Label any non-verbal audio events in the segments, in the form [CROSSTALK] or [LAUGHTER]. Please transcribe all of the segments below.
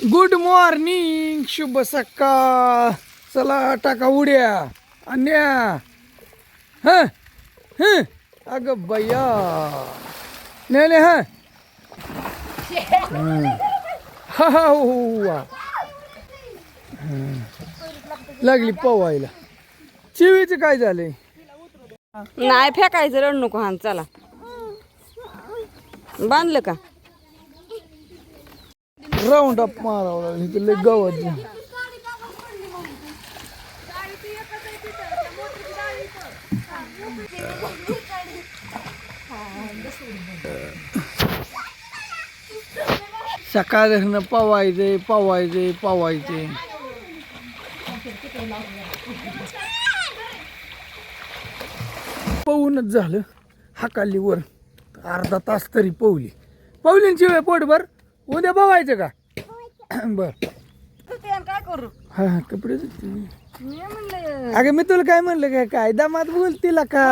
Good morning शुभ सकाळ. चला टाका उड्या. अन्या. ह ह. अगं बया. ने नाही हा. हं. हा हा हो, हो लागली पवायला. चिवीचं काय झालंय नाही फेकायचं रड नको हान चला. बांधलं का? राऊंड अप मारावं लागलं. इथं लय गवत सकाळ धरणं पवायचे पवायचे पवायचे. पवूनच झालं. हाकाली वर. अर्धा तास तरी पवली. पवलींची वेळ पोटभर उद्या बघायचं का? बर. काय करू? हा कपडे. मी म्हणलं अगं मी तुला काय म्हणलं काय काय दामात बोलतीला का?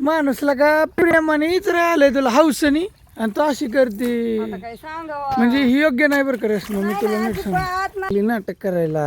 माणूसला का प्रेमाने इचरा आलंय तुला? हौसनी? आणि तू अशी करते. आता काय सांगावं? म्हणजे ही योग्य नाही बरं का रेश्मा मी तुला नीट सांग. आपली नाटक करायला.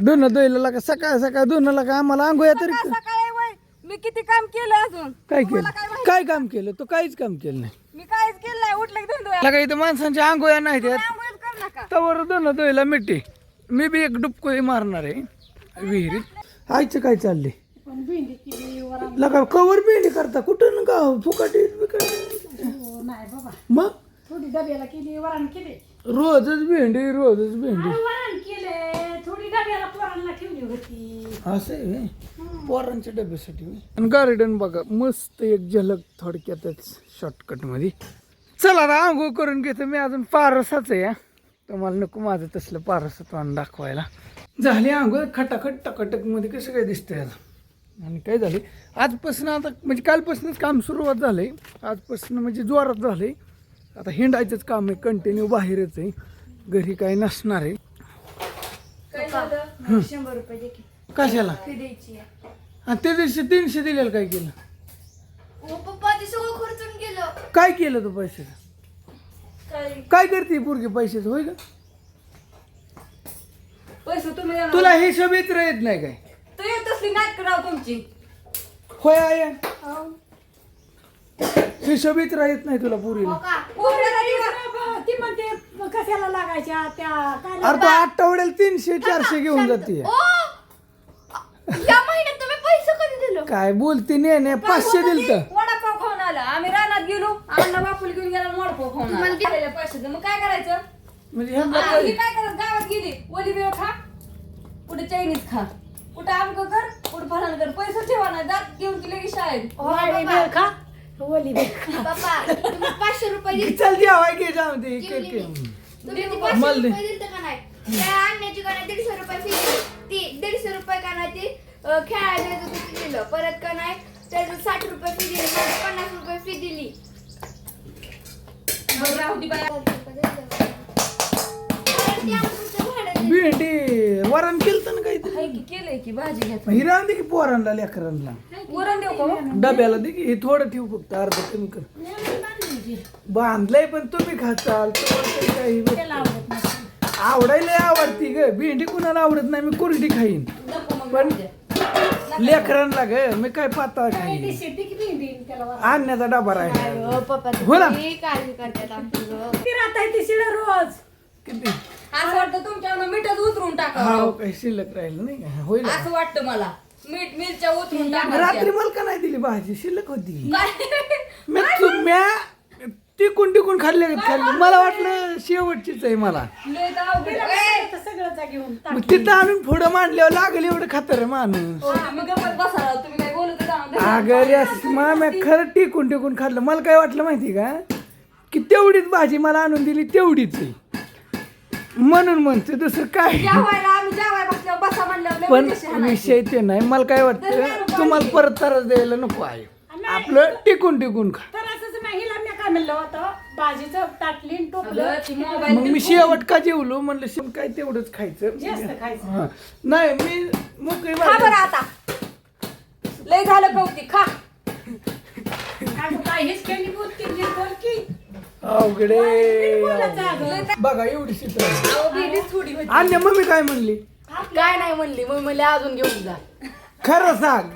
दोन दोयला का? सकाळ सकाळ दोनला का? आम्हाला आंघोया तरी सकाळ सकाळी वय. मी किती काम केलं अजून? काय केलं? काय काम केलं? तू काहीच काम केलं नाही. मी काहीच केलं नाही उठलं की धुंदू लगा इथं माणसांच्या आंघोया नाही त्यात आंघोळ कर नका. तवर दोन दोयला मिठी. मी बी एक डुबकोळी मारणार आहे. विहिरीत. आईचं काय चाललंय? लगा कवर भेंडी करता. कुठं ना गाव? फुकाटी बिकाटी नाही बाबा मग? थोडी डब्याला केली वरण केले रोजच भेंडी. रोजच भेंडी केले थोडी डब्याला पोरांना ठेवली होती. असं आहे व्हय? पोरांच्या डब्यासाठी. आणि गार्डन बघा मस्त एक झलक थोडक्यातच शॉर्टकटमध्ये. चला आता आंघोळ करून घेतो मी अजून पारसाच आहे. तुम्हाला नको माझं तसलं पारसात वाण दाखवायला. झाली आंघोळ खटाखट टकाटकमध्ये कसं काय दिसतंय आता? आणि काय झाले? आजपासून आता म्हणजे कालपासूनच काम सुरुवात झालंय. आजपासून म्हणजे जोरात झालंय. आता हिंडायचंच काम आहे कंटिन्यू बाहेरच आहे. घरी काही नसणार आहे. कशाला? आणि त्या दिवशी तीनशे दिलेलं काय केलं? ओ पप्पा ते सगळं खर्चून गेलं. काय केलं तू पैशाचं काय? करते पोरगी पैशाचं होय का? पैसे तुम्ही देणार. तुला हे शोभित येत नाही काय? तू येत असली नाटक राव तुमची. होय आय? हे शोभित राहत नाही तुला पुरीला. ती म्हणते मग कशाला लागायच्या त्या? काय अरे तू आठवड्याला तीनशे चारशे घेऊन जाते. ओ या महिन्यात तुम्ही पैसे कधी दिलं काय बोलते ने ने पाचशे दिल तर वडापाव खाऊन आला. आम्ही रानात गेलो. अण्णा बापूला घेऊन गेला आणि वडापाव खाऊन आला. दिलेल्या पैशाचं. मग काय करायचं? म्हणजे आ, काय- ही काय करत? गावात गेली. ओली वेळ खा. कुठे चायनीज खा. कुठे आमक कर कुठे फरान कर पैसे ठेवा नाही दात घेऊन की लगेच शाळेत. वाढे बेल खा. ओली बेल खा. पप्पा तुम्ही पाचशे रुपये दिले. चल जेवाय घे जाऊ दे. के- के. तुम्ही ते मला दे. रुपये दिले का नाही? त्या आणण्याची का नाही दीडशे रुपये फी ती दीडशे रुपये का नाही ती? खेळायला होतं दिलं परत का नाही त्याचं साठ रुपये फी दिली परत पन्नास रुपये फी दिली मग राहू दे बाया. परत ते आमचं भाडं दिलं. भेंडी वरण केलं ना काहीतरी हाय की केलंय की भाजी घ्या ही राहून दे की पोरांना लेकरांना वरण देऊ का मग? डब्याला दे की हे थोडं ठेवू फक्त अर्ध कमी कर बांधलंय पण तुम्ही खाताल तुम्हाला काही. आवडायला आवडती ग भेंडी कुणाला आवडत नाही मी कुरडी खाईन नको मग पण राहू द्या. लेकरांना ग मी काय पातळ खाईन शेती किती देईन त्याला वरण? आणण्याचा डबा राहिला पप्पा हो ना. तुम्ही काळजी करतात आमची गं. ती राहत आहे ती शिळ रोज किती असं वाटतं तुमच्यावर मीठच उतरून हा टाकावं काही शिल्लक राहिलं नाही का? होईल असं वाटतं मला मीठ मिरच्या उतरून रात्री टाकायच्या. मला का नाही दिली भाजी शिल्लक होती काय? मी तू- म्या टिकून टिकून खाल्ले. खाल्ले मला वाटलं शेवटचीच आहे मला. तर. तर मग तिथं आणून पुढं मांडल्यावर लागेल एवढं खातर माणूस. हो, अगं रेस माम्या खरं टिकून टिकून खाल्लं. मला काय वाटलं माहिती का? की तेवढीच भाजी मला आणून दिली तेवढीच आहे. म्हणून म्हणते दुसरं काय? जेवायला आम्ही जेवाय बसल्यावर बसा म्हणल्यावर लय पण. विषय ते नाही. मला काय वाटतं तुम्हाला परत तरच द्यायला नको आहे. आपलं टिकून टिकून खा. तर असंच नाही हिला मी काय म्हणलं होतं भाजीचं ताटलीन टोपलं. अगं, ती मोबाईल मग मी शेवट का जेवलो म्हणलं शेवट काय तेवढंच खायचं. जास्त खायचं. हा. नाही मी मोकळी खा बरं आता. लय झालं कौतिक खा. काय काय हेच केली बोलती नीट बोल की. अवघडे. बघा एवढी चित्र अहो, गेलीच थोडी होती. अन्य मम्मी काय म्हणली? काय नाही म्हणली मग म्हणले अजून घेऊन जा. खरं सांग.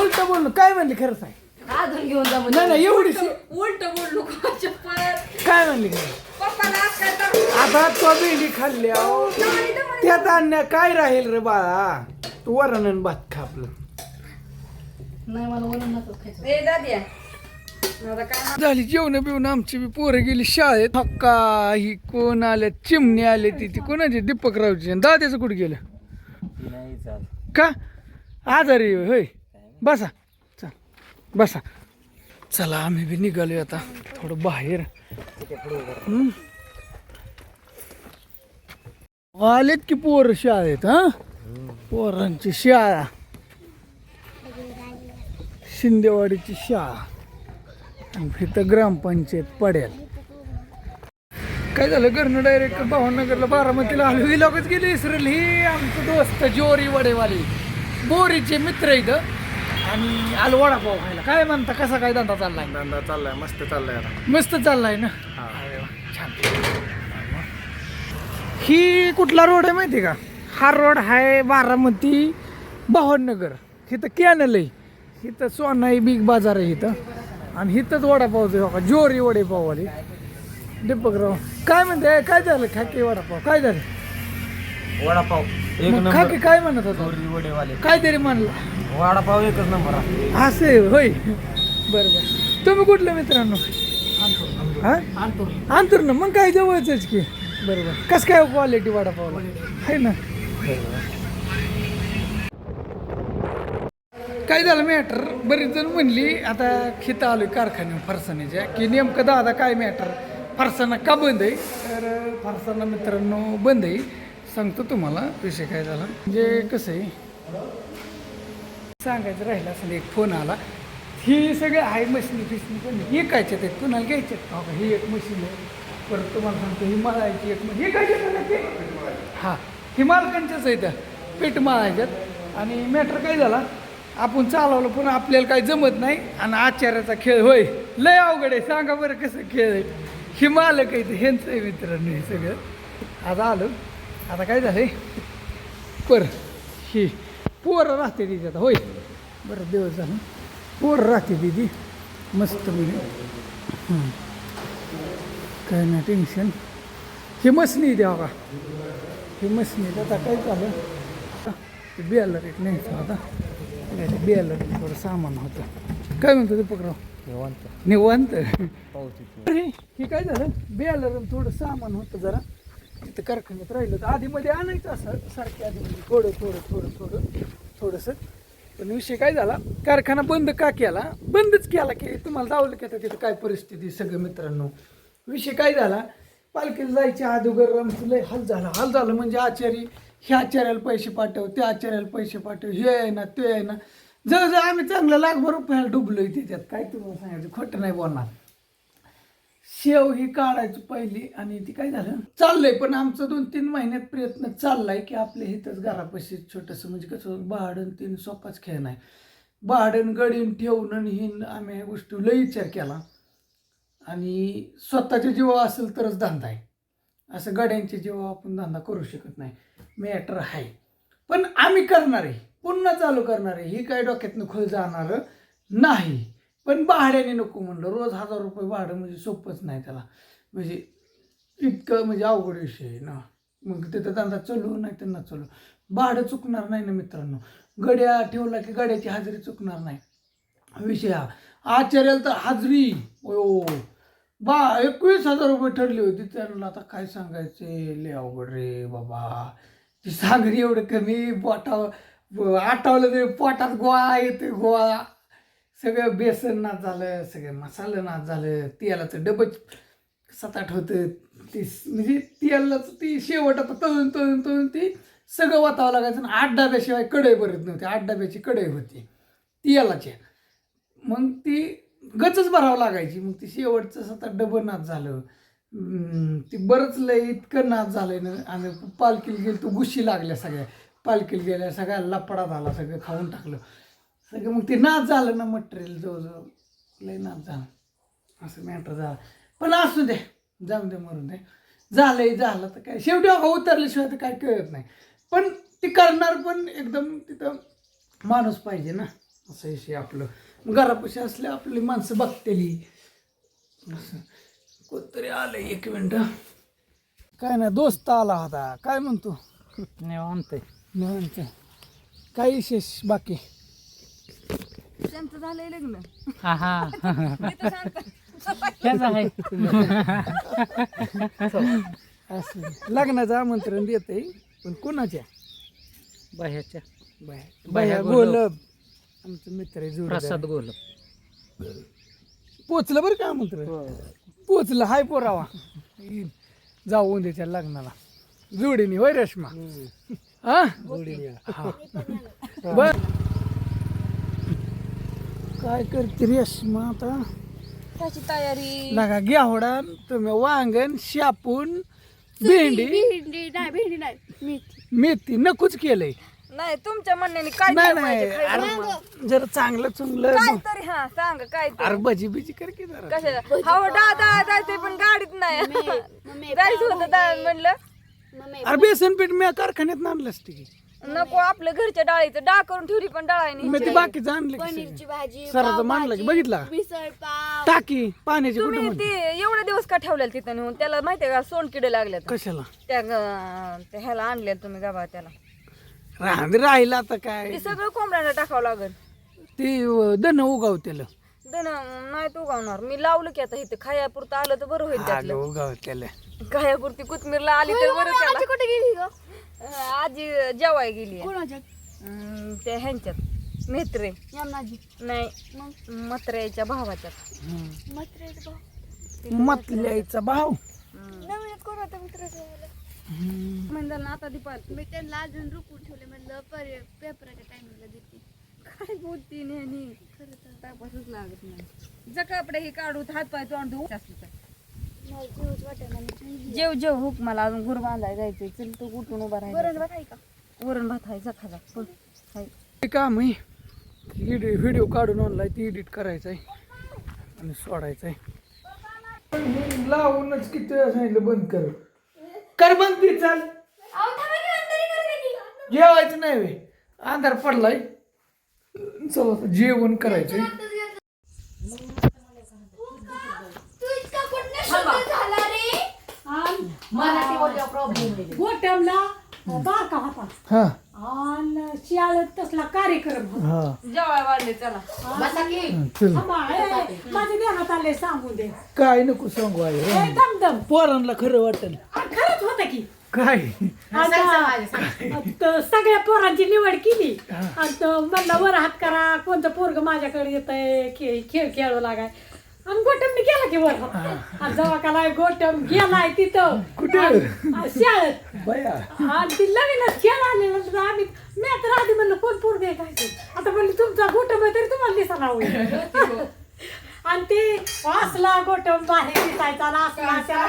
उलट बोल काय म्हणली खरं सांग? अजून घेऊन जा नाही नाही एवढी उलट बोललो का चप्पल काय म्हणली? पप्पाला आज काय तर- आता तो भेंडी खाल्ली अहो. त्यात अन्य काय राहील रे बाळा? तू वरण आणि भात खा आपलं. नाही मला वरणच खायचं. ए दादिया. आता काय झाली जेवण बिवण आमची बी पोरं गेली शाळेत. हक्का ही कोण आले? चिमणी आले ती ती कोणाची? दीपकरावची. आणि दाद्याचं कुठे गेलं? का? आजारी आहे होय. बसा. बसा. चला आम्ही बी निघालो आता. थोडं बाहेर. आलेत की पोर शाळेत हा? पोरांची शाळा. शिंदेवाडीची शाळा. आणि इथं ग्रामपंचायत पडेल. काय झालं? घरनं डायरेक्ट भावनगरला बारामतीला आलो. ही लोकच गेली इसरेल. ही आमचं दोस्त जोरी वडेवाली. बोरीचे मित्र इथं आणि आलो वडापाव खायला. काय म्हणता कसा काय धंदा चाललाय? धंदा चाललाय मस्त चाललाय आता. मस्त चाललाय ना? अरे वा, छान. ही कुठला रोड आहे माहिती का? हा रोड आहे बारामती भावनगर इथं कॅनल आहे. इथं सोनाई बिग बाजार आहे इथं आणि इथंच वडापावचं हो का जोरी वडेपाववाली दीपकराव काय म्हणते काय झालं? खाकी वडापाव काय झालं? वडापाव. एक मग नंबर. खाकी काय म्हणत होता? वडेवाले. काहीतरी म्हणलं. वडापाव एकच नंबर आहे. असे होय. बरं बरं. तुम्ही कुठले मित्रांनो? हा? अंतूर ना मग काय जवळच की? बरोबर कस काय क्वालिटी वडापावला? आहे ना? काय झालं मॅटर बरीच जण म्हणली आता खिता आलोय कारखान्यावर फरसाण्याच्या की नेमकं दादा काय मॅटर फरसाणा का बंद आहे? तर फरसाणा मित्रांनो बंद आहे. सांगतो तुम्हाला विषय काय झाला. म्हणजे कसं आहे सांगायचं राहिलं असं एक फोन आला. ही सगळं आहे मशीनी फिशनी पण विकायच्यात आहेत? कुणाला घ्यायच्यात? हो का? ही एक मशीन आहे. परत तुम्हाला सांगतो ही मळायची एक मशीन. विकायच्यात हां. ही मालकांच्याच आहेत. पीठ मळायच्यात. आणि मॅटर काय झाला? आपण चालवलं पण आपल्याला काही जमत नाही. आणि आचार्याचा खेळ होय. लय अवघड आहे. सांगा बरं कसं खेळ आहे. ही मालक आहे ह्यांचं आहे मित्रांनो हे सगळं. आता आलं. आता काय झालंय? पर ही पोरं राहते तिथे आता होय. बरं दिवस झालं. पोरं राहते तिथे मस्त म्हणजे काय नाही टेन्शन ही मसनी द्या का? ही मसनी आता काय झालं? ते बियाला रेट न्यायचं आता. बियाला थोडं सामान होतं. काय म्हणतो दीपकराव? निवांत. अरे हे काय झालं? बियाला थोडं सामान होतं जरा. तिथं कारखान्यात राहिलं तर आधीमध्ये आणायचं असं सारखं आधीमध्ये म्हणजे थोडं थोडं थोडं थोडं थोडंसं. पण विषय काय झाला? कारखाना बंद का केला? बंदच केला की तुम्हाला जावलं की आता तिथं काय परिस्थिती सगळं मित्रांनो. विषय काय झाला? पालखीला जायच्या अगोदर आमचं लय हाल झाला. हाल झालं म्हणजे आचारी ह्या आचार्याला पैसे पाठव त्या आचार्याला पैसे पाठव हे आहे ना ते आहे ना. जवळजवळ आम्ही चांगलं लाखभर रुपयाला डुबलोय त्याच्यात काय तुम्हाला सांगायचं? खोटं नाही बोलणार. शेव ही काढायची पहिली आणि ती काय झालं? चाललंय पण आमचं दोन तीन महिन्यात प्रयत्न चाललाय की आपल्या इथंच घरापाशी छोटंसं म्हणजे कसं भाडण तीन सोपाच खेळ नाही. भाडण गडीन ठेवून आणि हिन आम्ही ह्या गोष्टी लय विचार केला. आणि स्वतःच्या जीवा असेल तरच धंदा आहे. असं गड्यांच्या जीवा आपण धंदा करू शकत नाही मॅटर आहे. पण आम्ही करणार आहे पुन्हा चालू करणार आहे. ही काय डोक्यातनं खोल जाणार नाही. पण भाड्याने नको म्हणलं. रोज हजार रुपये भाडं म्हणजे सोपंच नाही त्याला. म्हणजे इतकं म्हणजे अवघड विषय आहे ना. मग तिथं धंदा चालू नाही त्यांना चालू. भाडं चुकणार नाही ना मित्रांनो. गड्या ठेवला की गड्याची हजेरी चुकणार नाही. विषय हा. आचार्याला तर हाजरी. ओ बा एकवीस हजार रुपये ठरली होती. त्यांना आता काय सांगायचे? लय अवघड रे बाबा. ती सागरी एवढं कमी पोटाव आठवलं तरी पोटात गोळा येते गोळा. सगळं बेसन नाच झालं सगळं मसाला नाच झालं तेलाचं डबं सात आठ होतं ती म्हणजे तेलाचं ती शेवट आता तळून तळून तळून ती सगळं वाचावं लागायचं आणि आठ डब्याशिवाय कढई भरत नव्हती आठ डब्याची कढई होती तेलाची मग ती गचच भरावं लागायची मग ती शेवटचं सतत डबं नाच झालं. ती बरंच लय इतकं नाच झालं ना आणि पालखीला गेली तो गुशी लागल्या सगळ्या पालखीला गेल्या सगळ्या लपडा झाला सगळं खाऊन टाकलं. सगळं मग ते नाच झालं ना मटेरियल जवळजवळ. लय नाच झालं. असं मॅटर झाला. पण असू दे जाऊन दे मरून दे. झालंय झालं तर काय. शेवटी अगं उतरल्याशिवाय तर काय कळत नाही. पण ती करणार पण एकदम तिथं माणूस पाहिजे ना. असं विषय आपलं. घरापाशी असले आपली माणसं बघतेली असं. कोणतरी आलं एक मिनटं. काय नाही दोस्त आला होता. काय म्हणतो? निवांत. निवांत. काय विशेष बाकी? त्यांचं झालंय लग्न. हा हा. सांगता. आहे असं. लग्नाचं आमंत्रण देते पण कोणाच्या? बाह्याच्या. बाया बाया गोलब आमचं मित्र आहे जोडीदार. प्रसाद गोल पोचलं बरं का आमंत्रण? पोचलं. हाय पोरावा. येईन. जाऊ उद्याच्या लग्नाला. जोडीने होय रेश्मा? हा? हा. बर. काय करते रेश्मा आता? त्याची तयारी. लगा घ्या होडा तुम्ही वांगण शापून भेंडी. भेंडी. नाही भेंडी नाही. मेथी. मेथी नकोच केलंय. नाही तुमच्या म्हणण्याने काय नाही नाही. पाहिजे खायला मग? अरे जरा चांगलं चुंगलं काय तरी हा सांग काय अरे भजी बिजी कर की जरा. कशाला? हो दादा जायचंय पण गाडीत नाही. मम्मी जायचं होतं दादा म्हणलं. मम्मी. अरे बेसन पीठ मी कारखान्यात आणलंच ती नको आपलं घरच्या डाळीचं डाळ करून ठेवली पण डाळ मी ते बाकीचं आणलं की पनीरची भाजी सराचं मानलं की बघितला? का? मिसळ पाव. टाकी पाण्याची कुठं तुम्ही ते एवढे दिवस का ठेवलेलं तिथं नेऊन? त्याला माहितीये का सोनकिडे लागले कशाला? त्या ग- त्या ह्याला आणले तुम्ही गाबा त्याला. राहिलं आता काय? ते सगळं कोंबड्याला टाकावं लागेल. ते अं, दन उगाव त्याला. दे ना नाही तू उगावणार. मी लावलं की आता इथं खायापुरतं आलं तर बरं होईल त्यातलं. उगाव त्याला. खायापुरती कोथमीरला आली तर बरं त्याला. कुठे गेली ग? आजी जेवाय गेली कोणाच्या? त्या ह्यांच्यात. मेत्रे यमनाजी. नाही मग? मत्र्याच्या भावाच्यात. मत्रेचा भाऊ मतल्याचा भाव? नवीन कोण होता मित्राचा म्हणजे ना आता दीपाली. मी त्यांना अजून रुकून ठेवले म्हणलं पर पेपराच्या टायमिंगला देते. काय बोलती नेहमी? खरं तर. तपासच लागत नाही. जर कपडे हे काढू हात पाय तोंड धुवू असलं तर मला जीवच वाटेना मी जेव जेव हुक मला अजून गुर बांधाय जायचंय. चल तू उठून उभा वरण राहायचं भात आहे का? वरण भात आहे जखा जा फुल हाय. ते काम आहे व्हिडिओ काढून ऑनलाईन ती एडिट करायचं आहे आणि सोडायचं आहे लावूनच किती वेळा सांगितलं बंद कर. कर बंद ती चाल. जेवायचं नाही वे. अंधार पडलाय. चला जेवण करायचंय तू इतका कुठनं शुद्ध झाला रे गोटमला बारका होता. हा. आणि शियाळत तसला कार्यक्रम होता. हा. जेवाय वाढले चला. चल. थांबा, ए, माझ्या देहात आले सांगू दे. काय नको सांगू आहे ए, दमदम पोरांना खरं वाटेल. आ, खरंच होतं की. काय? आता त- सगळ्या पोरांची निवड केली. आणि तो म्हणला वर हात करा कोणतं पोरग माझ्याकडे येत खेळ खेळ खेळू लागाय. आणि गोटमने गेला की वर हात आणि जेव्हा का नाही गोटम गेलाय तिथं. कुठे? आणि- आणि शाळेत. बया. आणि ती नवीनच खेळ आलेलं तर आम्ही मी तर आधी म्हणलं कोण पोरग आहे काय ते? आता म्हणलं तुमचा गोटम आहे तरी तुम्हाला दिसायला होईल [LAUGHS] आणि ते असला गोटम बाहेर दिसायचा आणि असला त्याला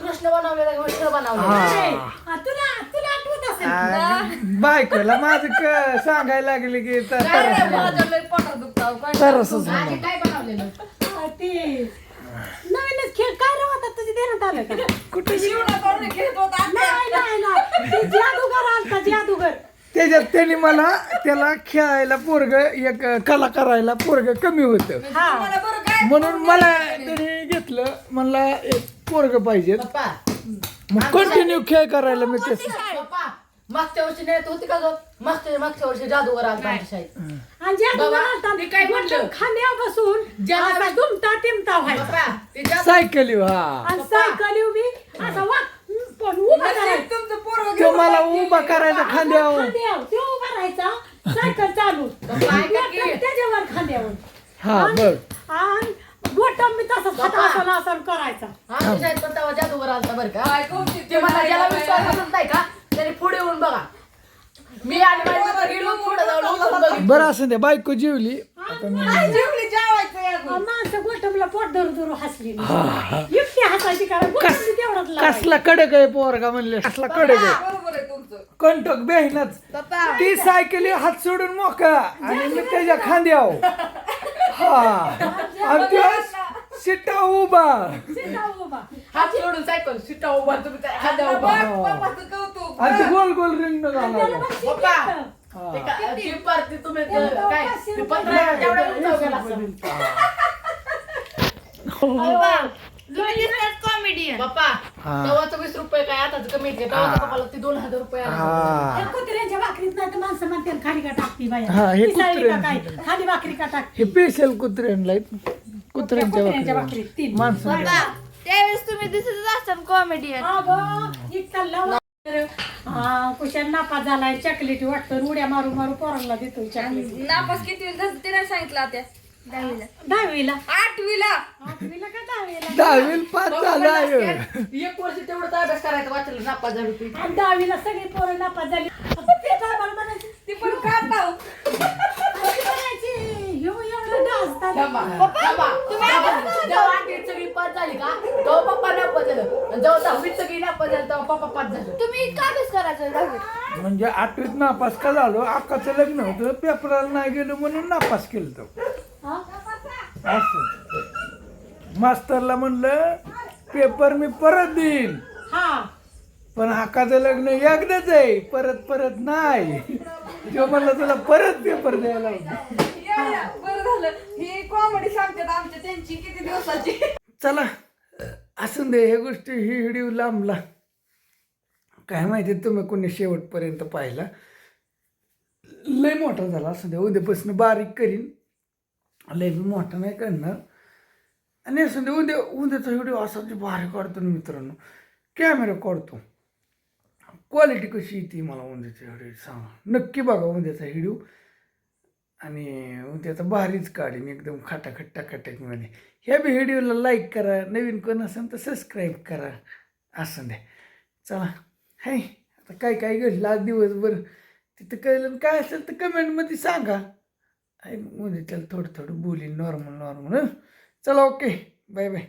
कृष्ण बनवलेला कृष्ण बनवलेला. नाही. आ, तुला तुला आठवत असेल? आ, बायकोला माझं क- सांगायला लागले की तर- तर- तरसच होणार. नवीनच खेळ काय रे होता तुझी देण्यात आलं का? कुठे शिवणा करून खेळत होता? नाही नाही नाही. ते जादूगर आलता जादूगर. त्याच्यात त्यांनी मला त्याला खेळायला पोरग एक कला करायला पोरग कमी होत. हा काय? म्हणून मला त्याने घेतलं. मला एक पोरग पाहिजे पप्पा. मग कंटिन्यू खेळ करायला मी ते मागच्या वर्षी नाही होती का गं? मागच्या मागच्या वर्षी आमच्या शाळेत आणि जादूगर बाबा, ते काय खांद्यावर ज्या- असा दुमता टिमता व्हायचा. पप्पा ते जादू सायकली हा आणि सायकल उभी असा वा पण उभा करायचा. तुमचं पोरं तो मला उभा करायचा खांद्यावर. खांद्यावर. ते उभा राहायचा. सायकल चालू. पप्पा, ऐका की. त्याच्यावर खांद्यावर. हा बघ. आणि गोटम मी तसंच हातासन आसन करायचा. आमच्या शाळेत पण तेव्हा जादूगर आलता बरं का. काय कौशिक ते मला ज्याला विश्वास बसत नाही का? त्याने बघा मी आणि माझी मित्र गेलो पुढे जाऊन उभं बघितलं. बरं असं द्या बायको जेवली. आता मी जेवली जेवायचं या आ, माणसं गोटमला पोट धरून धरून हसली. युक्ती हसायची कारण गोटम तेवढंच लावायचं. कसला कडक आहे पोरगा म्हणले कसला कडक आहे. बरोबर आहे तुमचं. कंटक बेहनच. ती सायकली हात सोडून मोका. आणि मी त्याच्या खांद्यावर हा. आणि त्यो शिटा उभा. शिटा उभा. हात सोडून सायकल सिटा उभा तुम्ही त्या खांद्यावर उभा पप्पाचं कौतुक आणि ते गोल गोल रिंग बक्षीस पप्पा. हा. ते का- ती पार्टी तुम्ही त्याला ते तो काय? पाचशे ते रुपये पंधरा तेवढ्या उंचावर गेला असेल. तुम्ही दिसतात कॉमेडियन पप्पा हा. तेव्हाचं वीस रुपये काय आताच कमी घेतले तेव्हा पप्पाला ती दोन हजार रुपये आले. हा. कुत्र्यांच्या भाकरीत नाही तर माणसं म्हणते खाली का टाकती बाया हा, हे पिसाळी का कुत्र्यां- काय? खाली भाकरी का टाकती? हे स्पेशल कुत्र्यांना आहेत. कुत्र्यांच्या कुत्र्यांच्या भाकरी भाकरीत तीन. माणसं पप्पा त्यावेळेस तुम्ही दिसतच असतात कॉमेडियन अगं एक चाललं हा कुशाल नापास झालाय चॉकलेटी वाटतं उड्या मारू मारू पोरांना देतो चॉकलेट नापास किती नाही सांगितलं त्या दहावीला. दहावीला? आठवीला. आठवीला का दहावीला? दहावी पाच झालं. एक वर्ष तेवढं अभ्यास करायचा वाचलं नापास झालं ती आणि दहावीला सगळी पोरं नापास झाली. आता ते पण ह्यो एवढा डान्स थांबा, थांबा. जेव्हा- जेव्हा आठवीत सगळी पास झाली का? तेव्हा पप्पा नापास झालं. आणि जेव्हा दहावीत सगळी नापास झाली तेव्हा पप्पा पास झालं. तुम्ही का अभ्यास करायचा? दहावीत म्हणजे आठवीत नापास का झालो? अक्काचं लग्न होतं पेपराला नाही गेलो म्हणून नापास केलं तो असं. मास्तरला म्हणलं पेपर मी परत देईन. हा. पण हक्काचं लग्न एकदाच आहे परत परत नाही. तो म्हणलं तुला परत पेपर द्यायला होता झालं? ही कॉमेडी सांगतात आमच्या त्यांची किती दिवसाची. चला असून दे हे गोष्टी ही व्हिडिओ लांबला. काय माहिती तुम्ही कोणी शेवटपर्यंत पाहिला? लय मोठा झाला असं दे उद्यापासून बारीक करीन. लय बी मोठा नाही करणार. आणि असं दे उद्या उद्याचा व्हिडिओ असा म्हणजे बारीक काढतो ना मित्रांनो. कॅमेरा काढतो. क्वालिटी कशी येते मला उद्याचा व्हिडिओ सांगा. नक्की बघा उद्याचा व्हिडिओ. आणि उद्याचा भारीच काढीन एकदम खटाखट टाकाटकमध्ये ह्या बी व्हिडिओला लाईक करा नवीन कोण असेल तर सबस्क्राईब करा. असं द्या चला हाय. आता काय काय घडलं आज दिवसभर? तिथं कळलं काय असेल तर कमेंटमध्ये सांगा. आहे म्हणजे उद्या त्याला थोडं थोडं बोलीन नॉर्मल नॉर्मल चला ओके बाय बाय